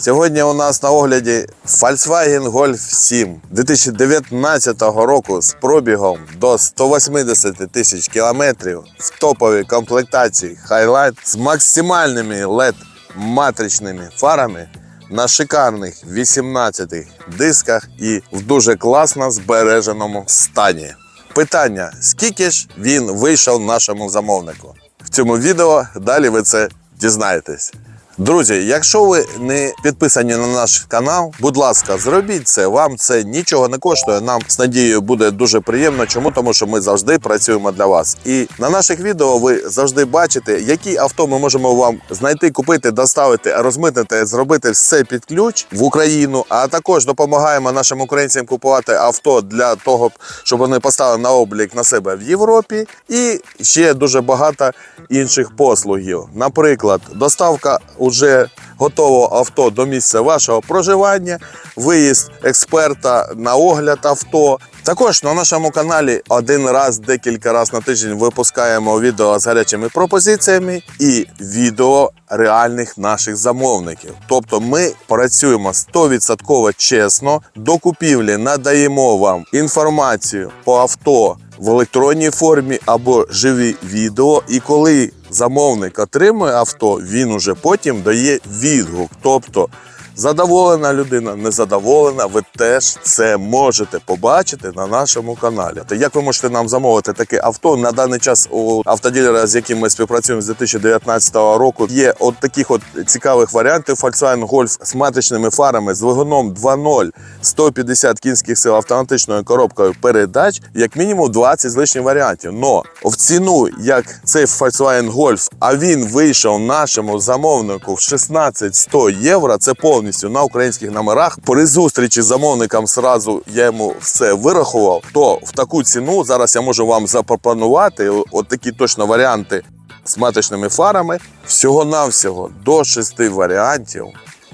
Сьогодні у нас на огляді Volkswagen Golf 7 2019 року з пробігом до 180 тисяч кілометрів в топовій комплектації Highlight з максимальними LED матричними фарами на шикарних 18 дисках і в дуже класно збереженому стані. Питання: скільки ж він вийшов нашому замовнику? В цьому відео далі ви це дізнаєтесь. Друзі, якщо ви не підписані на наш канал, будь ласка, зробіть це. Вам це нічого не коштує. Нам з надією буде дуже приємно. Чому? Тому що ми завжди працюємо для вас. І на наших відео ви завжди бачите, які авто ми можемо вам знайти, купити, доставити, розмитнити, зробити все під ключ в Україну. А також допомагаємо нашим українцям купувати авто для того, щоб вони поставили на облік на себе в Європі. І ще дуже багато інших послугів. Наприклад, доставка уже готового авто до місця вашого проживання, виїзд експерта на огляд авто. Також на нашому каналі один раз, декілька разів на тиждень випускаємо відео з гарячими пропозиціями і відео реальних наших замовників. Тобто ми працюємо 100% чесно. До купівлі надаємо вам інформацію по авто в електронній формі або живі відео. І коли замовник отримує авто, він уже потім дає відгук. Тобто задоволена людина, незадоволена, ви теж це можете побачити на нашому каналі. Та як ви можете нам замовити таке авто на даний час у автоділера, з яким ми співпрацюємо з 2019 року, є от таких от цікавих варіантів Volkswagen Golf з матричними фарами, з двигуном 2.0, 150 кінських сил автоматичною коробкою передач, як мінімум 20 з лишнім варіантів. Но в ціну, як цей Volkswagen Golf, а він вийшов нашому замовнику в 16 євро. Це повністю на українських номерах. При зустрічі з замовником сразу я йому все вирахував. То в таку ціну зараз я можу вам запропонувати от такі точно варіанти з маточними фарами. Всього-навсього до шести варіантів.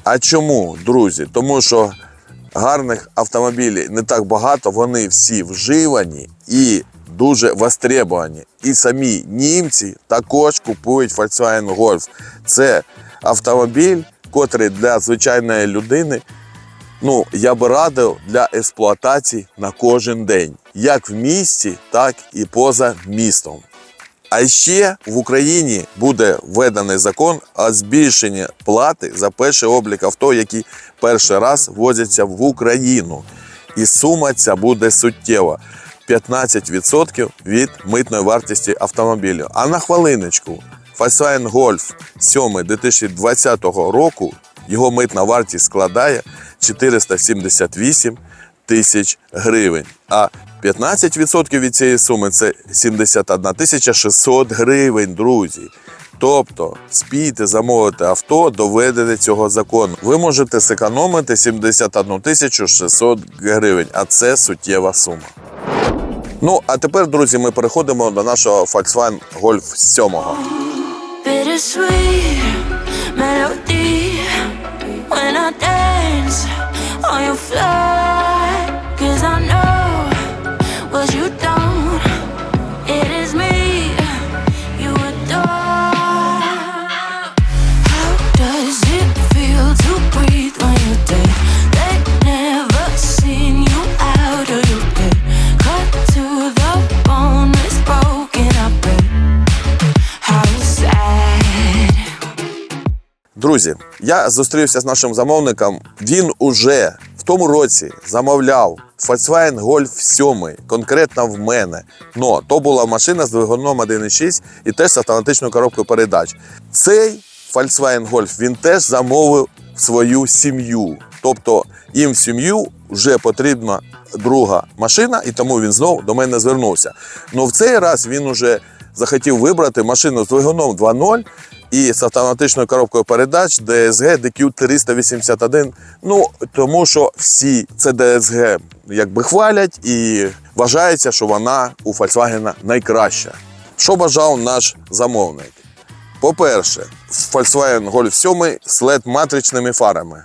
А чому, друзі? Тому що гарних автомобілів не так багато, вони всі вживані і дуже востребовані. І самі німці також купують Volkswagen Golf. Це автомобіль, котрий для звичайної людини. Ну, я би радив для експлуатації на кожен день, як в місті, так і поза містом. А ще в Україні буде введений закон о збільшенні плати за перший облік авто, які перший раз ввозяться в Україну. І сума ця буде суттєва. 15% від митної вартості автомобілю. А на хвилиночку, Volkswagen Golf 7 2020 року його митна вартість складає 478 тисяч гривень. А 15% від цієї суми це 71 тисяча 600 гривень, друзі. Тобто спійте замовити авто до введення цього закону. Ви можете зекономити 71 тисячу 600 гривень, а це суттєва сума. Ну, а тепер, друзі, ми переходимо до нашого Volkswagen Golf 7. Bittersweet melody when I dance on your fly. Друзі, я зустрівся з нашим замовником. Він уже в тому році замовляв Volkswagen Golf 7, конкретно в мене. Но то була машина з двигуном 1.6 і теж з автоматичною коробкою передач. Цей Volkswagen Golf він теж замовив свою сім'ю. Тобто їм в сім'ю вже потрібна друга машина, і тому він знов до мене звернувся. Ну в цей раз він уже захотів вибрати машину з двигуном 2.0 і з автоматичною коробкою передач DSG DQ 381. Ну тому що всі це DSG якби хвалять і вважається, що вона у Volkswagen найкраща. Що бажав наш замовник? По-перше, Volkswagen Golf 7 з LED матричними фарами.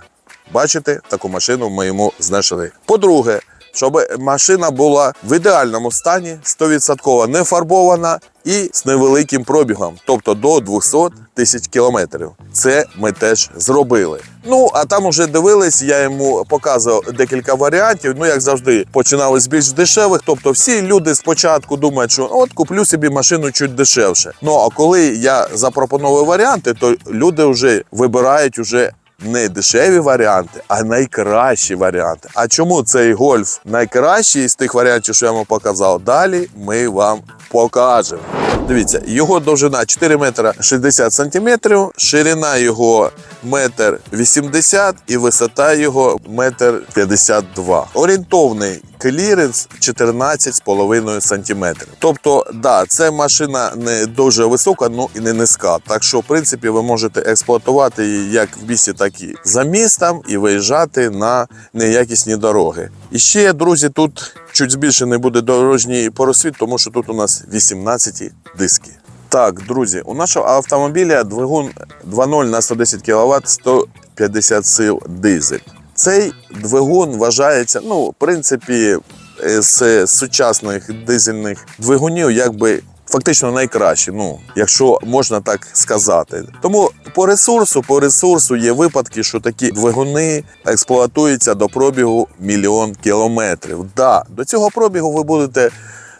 Бачите, таку машину ми йому знайшли. По-друге, щоб машина була в ідеальному стані, 100% не фарбована і з невеликим пробігом, тобто до 200 тисяч кілометрів. Це ми теж зробили. Ну, а там уже дивились, я йому показував декілька варіантів. Ну, як завжди, починали з більш дешевих. Тобто всі люди спочатку думають, що от куплю собі машину чуть дешевше. Ну а коли я запропонував варіанти, то люди вже вибирають уже. Не дешеві варіанти, а найкращі варіанти. А чому цей гольф найкращий з тих варіантів, що я вам показав? Далі ми вам покажемо. Дивіться, його довжина 4 метра 60 сантиметрів, ширина його метр 80 і висота його метр 52. Орієнтовний кліренс 14,5 сантиметрів. Тобто, да, це машина не дуже висока, ну і не низька. Так що, в принципі, ви можете експлуатувати її як в місті, так і за містом, і виїжджати на неякісні дороги. І ще, друзі, тут чуть збільшений буде дорожній поросвіт, тому що тут у нас 18 диски. Так, друзі, у нашого автомобіля двигун 2.0 на 110 кВт 150 сил дизель. Цей двигун вважається, ну, в принципі, е, з сучасних дизельних двигунів, якби. Фактично найкращий, ну якщо можна так сказати. Тому по ресурсу, по ресурсу є випадки, що такі двигуни експлуатуються до пробігу мільйон кілометрів. Да, до цього пробігу ви будете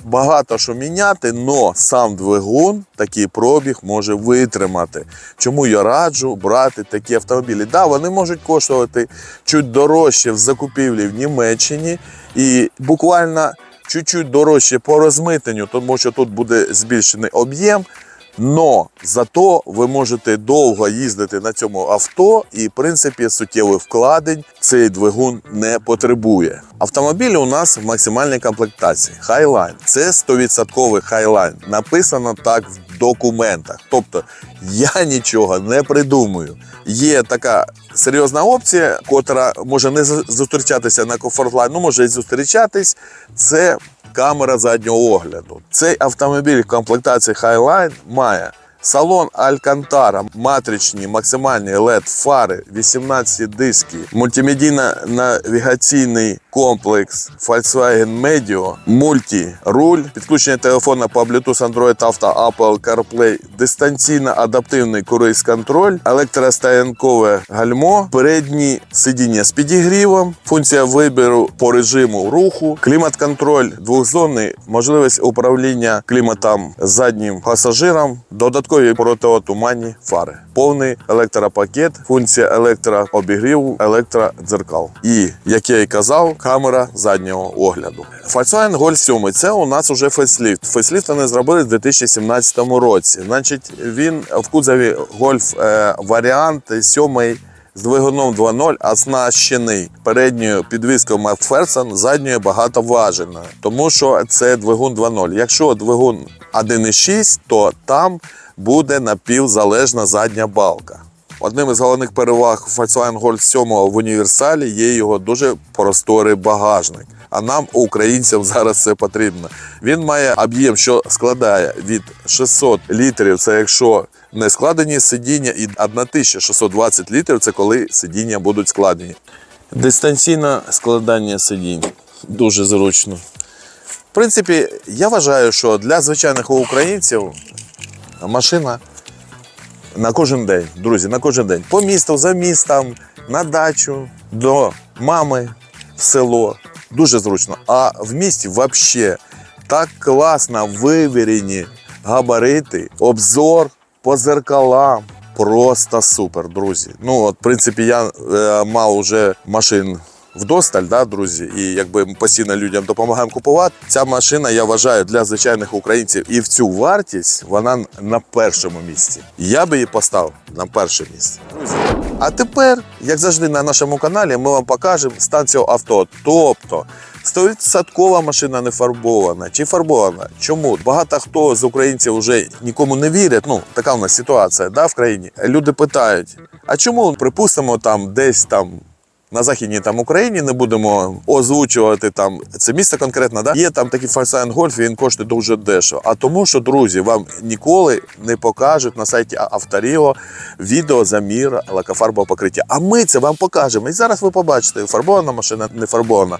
багато що міняти, але сам двигун такий пробіг може витримати. Чому я раджу брати такі автомобілі? Да, вони можуть коштувати чуть дорожче в закупівлі в Німеччині і буквально чуть-чуть дорожче по розмитненню, тому що тут буде збільшений об'єм. Но зато ви можете довго їздити на цьому авто, і в принципі суттєвих вкладень цей двигун не потребує. Автомобіль у нас в максимальній комплектації. Highline. Це 100% Highline. Написано так в документах. Тобто я нічого не придумую. Є така серйозна опція, котра може не зустрічатися на комфортлайн, ну може і зустрічатись. Це камера заднього огляду. Цей автомобіль в комплектації Highline має салон Alcantara, матричні максимальні LED фари, 18 диски, мультимедійно-навігаційний комплекс Volkswagen Medio, мульті-руль, підключення телефона по Bluetooth, Android Auto, Apple CarPlay, дистанційно-адаптивний круїз-контроль, електростоянкове гальмо, передні сидіння з підігрівом, функція вибору по режиму руху, клімат-контроль двохзонний, можливість управління кліматом заднім пасажиром, додаткові протиотуманні фари, повний електропакет, функція електрообігріву, електродзеркал. І, як я і казав, камера заднього огляду. Volkswagen Golf 7 – це у нас уже фейсліфт. Фейсліфт вони зробили в 2017 році. Значить, він в кузові Golf е, варіант 7 з двигуном 2.0 оснащений передньою підвіскою Макферсон, задньою багатоважельною, тому що це двигун 2.0. Якщо двигун 1.6, то там буде напівзалежна задня балка. Одним із головних переваг Volkswagen Golf 7 в універсалі є його дуже просторий багажник. А нам, українцям, зараз це потрібно. Він має об'єм, що складає від 600 літрів. Це якщо не складені сидіння, і 1620 літрів це коли сидіння будуть складені. Дистанційне складання сидінь дуже зручно. В принципі, я вважаю, що для звичайних українців машина на кожен день, друзі, на кожен день. По місту, за містом, на дачу, до мами в село. Дуже зручно. А в місті взагалі так класно вивірені габарити, обзор по зеркалам. Просто супер, друзі. Ну, от, в принципі, я е, мав уже машин вдосталь, да, друзі, і якби ми постійно людям допомагаємо купувати. Ця машина, я вважаю, для звичайних українців і в цю вартість вона на першому місці. Я би її поставив на перше місце. Друзі. А тепер, як завжди, на нашому каналі ми вам покажемо стан цього авто. Тобто. 100% машина не фарбована чи фарбована. Чому? Багато хто з українців вже нікому не вірять. Ну, така в нас ситуація да, в країні. Люди питають: а чому, припустимо, там десь там на західній там Україні не будемо озвучувати там це місце конкретно. Да? Є там такий Volkswagen і він коштує дуже дешево. А тому, що друзі, вам ніколи не покажуть на сайті Авторіо відео замір лакофарбового покриття. А ми це вам покажемо. І зараз ви побачите, фарбована машина, не фарбована.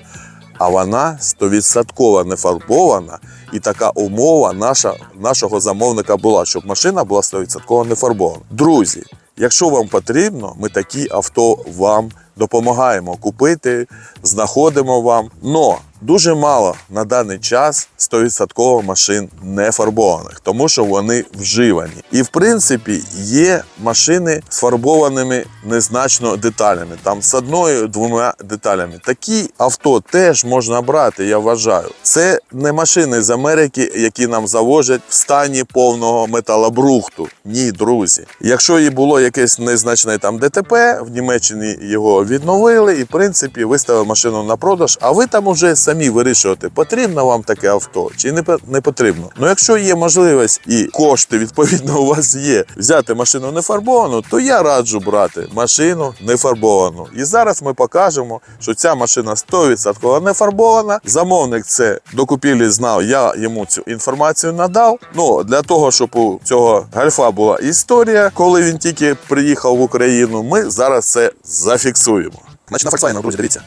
А вона 100% не фарбована, і така умова наша, нашого замовника була, щоб машина була 100% не фарбована. Друзі, Якщо вам потрібно, ми такі авто вам допомагаємо купити, знаходимо вам. Но дуже мало на даний час 100% машин не фарбованих, тому що вони вживані. І в принципі є машини з фарбованими незначно деталями, там з одною двома деталями. Такі авто теж можна брати, я вважаю. Це не машини з Америки, які нам завозять в стані повного металобрухту. Ні, друзі. Якщо і було якесь незначне там ДТП, в Німеччині його відновили і в принципі виставили машину на продаж. А ви там уже самі вирішувати, потрібно вам таке авто чи не, потрібно. Ну якщо є можливість і кошти відповідно у вас є взяти машину нефарбовану, то я раджу брати машину нефарбовану. І зараз ми покажемо, що ця машина 100% не фарбована. Замовник це до купівлі знав. Я йому цю інформацію надав. Ну для того, щоб у цього гальфа була історія, коли він тільки приїхав в Україну, ми зараз це зафіксуємо. Значить, на Volkswagen, друзі, дивіться.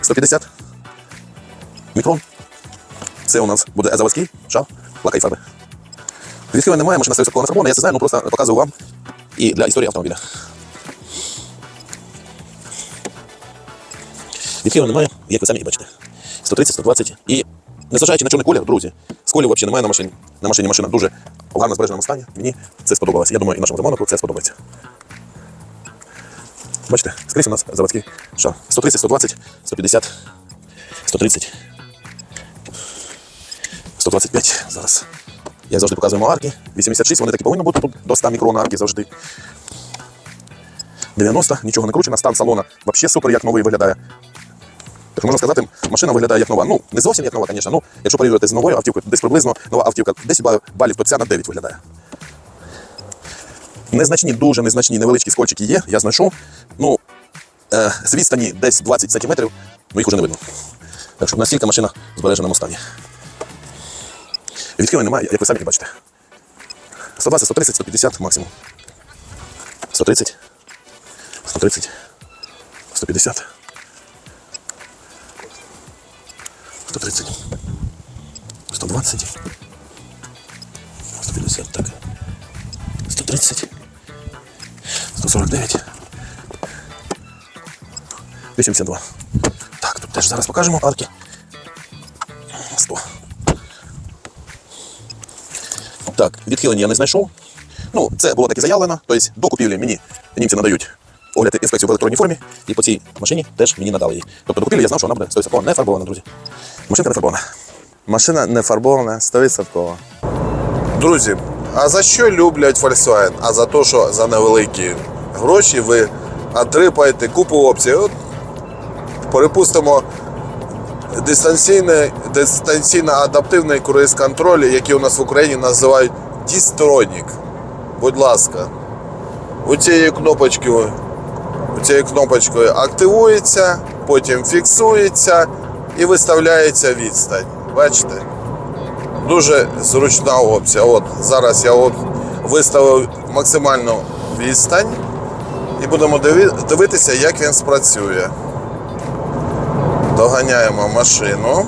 150 мікрон. Це у нас буде заводський шав, лака і фарби. Відкрива немає, машина 100% фарбована, я це знаю, ну просто показую вам і для історії автомобіля. Відкрива немає, як ви самі і бачите. 130, 120 і незважаючи на чорний колір, друзі, сколів взагалі немає на машині. На машині машина дуже в гарно збереженому стані. Мені це сподобалося. Я думаю, і нашому замовнику це сподобається. Бачите, скрізь у нас заводський шар. 130, 120, 150, 130, 125 зараз. Я завжди показую марки. 86, вони такі повинні бути тут до 100 мікрон арки завжди. 90, нічого не кручено, стан салона взагалі супер, як новий виглядає. Так можна сказати, машина виглядає як нова. Ну, не зовсім як нова, звісно. Ну, якщо порівнювати з новою автівкою, десь приблизно нова автівка 10 балів, то ця на 9 виглядає. Незначні, дуже незначні невеличкі скольчики є, я знайшов. Ну, е, з відстані десь 20 сантиметрів, ну їх уже не видно. Так що настільки машина в збереженому стані. Відхилень немає, як ви самі бачите. 120, 130, 150 максимум. 130, 130, 150. 130, 120, 150, так. 130, 149, 82. Так, тут теж зараз покажемо арки. 100. Так, відхилення я не знайшов. Ну, це було таки заявлено. Тобто до купівлі мені німці надають огляд інспекцію в електронній формі, і по цій машині теж мені надали її. Тобто до купівлі я знав, що вона буде 100% не фарбована, друзі. Машинка не фарбована. Машина не фарбована, 100%. Друзі, а за що люблять Volkswagen? А за те, що за невеликі гроші ви отрипаєте купу опцій. От, перепустимо, дистанційний, дистанційно-адаптивний круїз-контроль, який у нас в Україні називають Дістронік. Будь ласка, у цією кнопочкою, у цією кнопочкою активується, потім фіксується і виставляється відстань. Бачите? Дуже зручна опція. От зараз я от виставив максимальну відстань і будемо дивитися, як він спрацює. Доганяємо машину,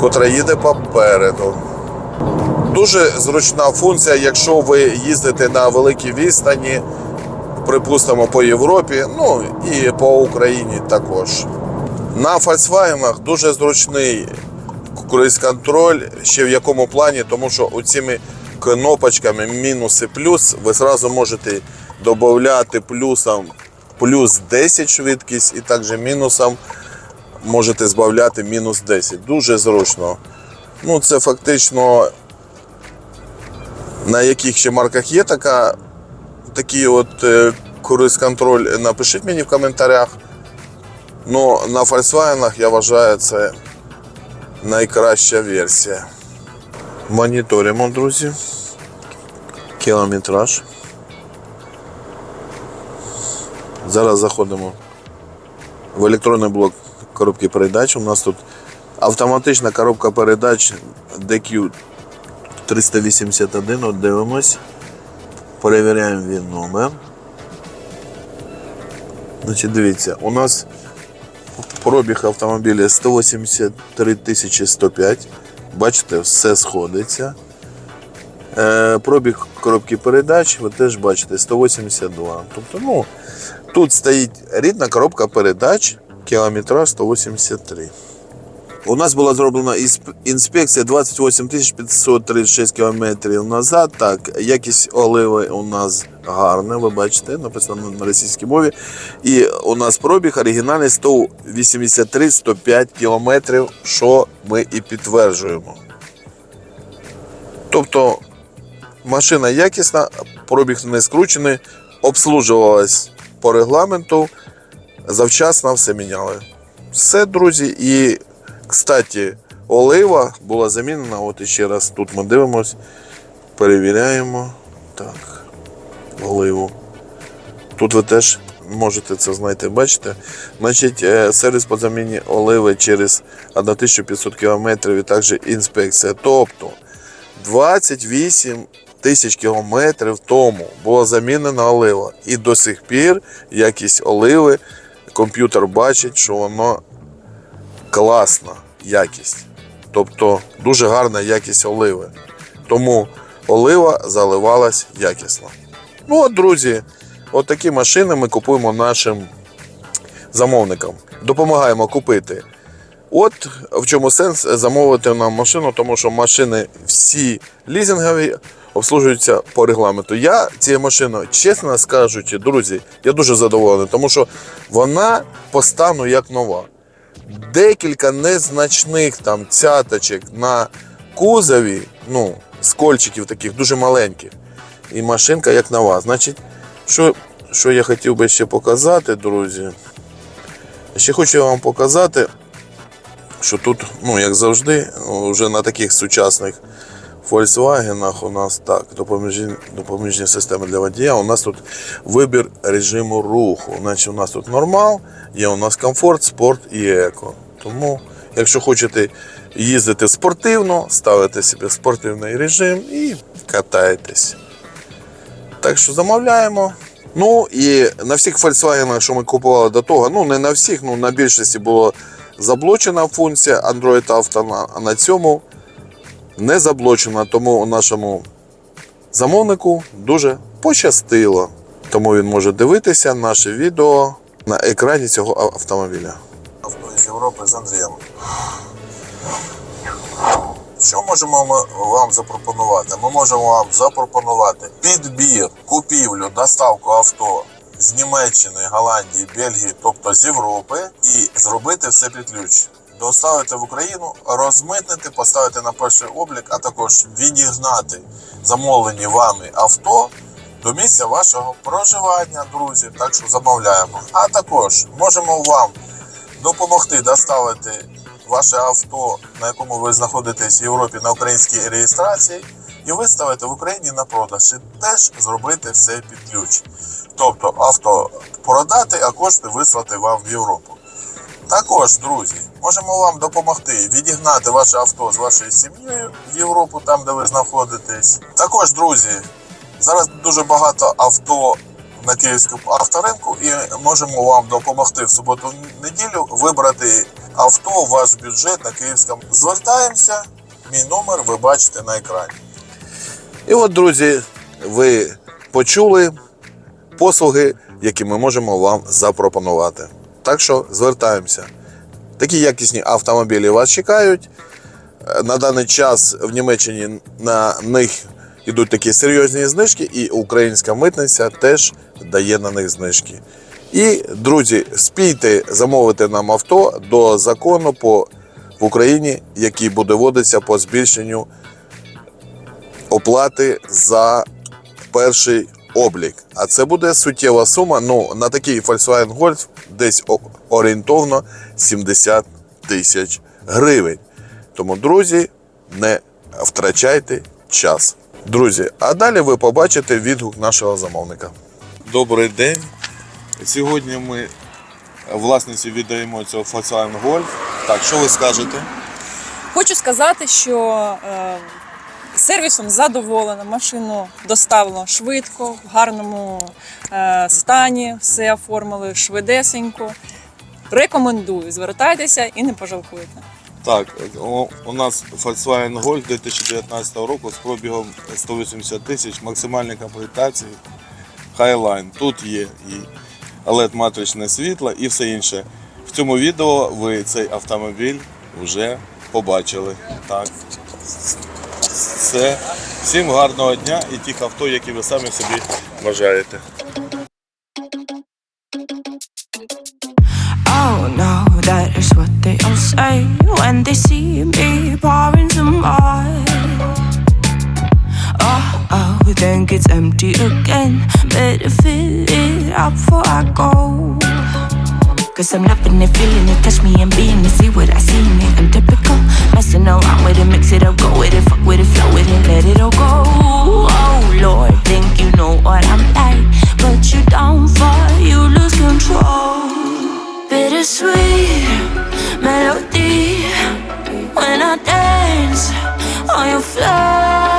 котра їде попереду. Дуже зручна функція, якщо ви їздите на великій відстані, припустимо, по Європі, ну і по Україні також. На Volkswagen дуже зручний круїз-контроль, ще в якому плані, тому що оціми кнопочками мінус і плюс ви зразу можете додати плюсом плюс 10 швидкість і також мінусом можете збавляти мінус 10. Дуже зручно. Ну, це фактично на яких ще марках є така, такий от е, круїз-контроль, напишіть мені в коментарях. Ну, на Volkswagen я вважаю це найкраща версія. Моніторимо, друзі. Кілометраж. Зараз заходимо в електронний блок коробки передач. У нас тут автоматична коробка передач DQ 381. От дивимось. Перевіряємо він номер. Значить, дивіться, у нас пробіг автомобіля 183 105. Бачите, все сходиться. Е, пробіг коробки передач, ви теж бачите, 182. Тобто, ну, тут стоїть рідна коробка передач, кілометра 183. У нас була зроблена інспекція 28 536 кілометрів назад. Так, якість оливи у нас гарна, ви бачите, написано на російській мові. І у нас пробіг оригінальний 183-105 кілометрів, що ми і підтверджуємо. Тобто машина якісна, пробіг не скручений, обслужувалась по регламенту, завчасно все міняли. Все, друзі, і кстати, олива була замінена. От іще раз тут ми дивимось, перевіряємо. Так, оливу. Тут ви теж можете це знайти, бачите. Значить, е, сервіс по заміні оливи через 1500 км і також інспекція. Тобто 28 тисяч кілометрів тому була замінена олива. І до сих пір якість оливи, комп'ютер бачить, що воно класна якість. Тобто дуже гарна якість оливи. Тому олива заливалась якісно. Ну от, друзі, от такі машини ми купуємо нашим замовникам. Допомагаємо купити. От в чому сенс замовити нам машину, тому що машини всі лізингові обслужуються по регламенту. Я цією машиною, чесно скажучи, друзі, я дуже задоволений, тому що вона по стану як нова. Декілька незначних там цяточок на кузові, ну, скольчиків таких дуже маленьких. І машинка як нова. Значить, що, що я хотів би ще показати, друзі. Ще хочу вам показати, що тут, ну, як завжди, вже на таких сучасних Volkswagen у нас так, допоміжні, допоміжні системи для водія. У нас тут вибір режиму руху. Значить, у нас тут нормал, є у нас комфорт, спорт і еко. Тому, якщо хочете їздити спортивно, ставите собі спортивний режим і катаєтесь. Так що замовляємо. Ну і на всіх Volkswagen, що ми купували до того, ну не на всіх, ну на більшості було заблочена функція Android Auto, а на цьому не заблочена. Тому нашому замовнику дуже пощастило. Тому він може дивитися наше відео на екрані цього автомобіля. Авто з Європи з Андрієм. Що можемо ми вам запропонувати? Ми можемо вам запропонувати підбір, купівлю, доставку авто з Німеччини, Голландії, Бельгії, тобто з Європи, і зробити все під ключ. Доставити в Україну, розмитнити, поставити на перший облік, а також відігнати замовлені вами авто до місця вашого проживання, друзі. Так що замовляємо. А також можемо вам допомогти доставити ваше авто, на якому ви знаходитесь в Європі на українській реєстрації, і виставити в Україні на продаж. І теж зробити все під ключ. Тобто авто продати, а кошти вислати вам в Європу. Також, друзі, можемо вам допомогти відігнати ваше авто з вашою сім'єю в Європу, там де ви знаходитесь. Також, друзі, зараз дуже багато авто на київському авторинку і можемо вам допомогти в суботу-неділю вибрати авто ваш бюджет на київському. Звертаємося, мій номер ви бачите на екрані. І от, друзі, ви почули послуги, які ми можемо вам запропонувати. Так що звертаємося. Такі якісні автомобілі вас чекають. Е, На даний час в Німеччині на них йдуть такі серйозні знижки, і українська митниця теж дає на них знижки. І, друзі, спійте замовити нам авто до закону по, в Україні, який буде вводитися по збільшенню оплати за перший облік. А це буде суттєва сума. Ну, на такий Volkswagen Golf десь орієнтовно 70 тисяч гривень. Тому, друзі, не втрачайте час. Друзі, а далі ви побачите відгук нашого замовника. Добрий день. Сьогодні ми власниці віддаємо цього Volkswagen Golf. Так, що ви скажете? Хочу сказати, що е, сервісом задоволена. Машину доставлено швидко, в гарному е, стані, все оформили швидесенько. Рекомендую, звертайтеся і не пожалкуєте. Так, у нас Volkswagen Golf 2019 року з пробігом 180 тисяч, максимальні комплектації Highline. Тут є і LED матричне світло і все інше. В цьому відео ви цей автомобіль вже побачили. Так. Все. Всім гарного дня і тих авто, які ви самі собі бажаєте. Is what they all say when they see me pouring some more. Oh, oh, then gets empty again. Better fill it up before I go. Cause I'm loving it, feeling it, touch me and being it. See what I see in it. I'm typical. Messing around with it, mix it up, go with it, fuck with it, flow with it, let it all go. Oh Lord, think you know what I'm like. But you don't fall, you lose control. Bittersweet melody when I dance on your floor.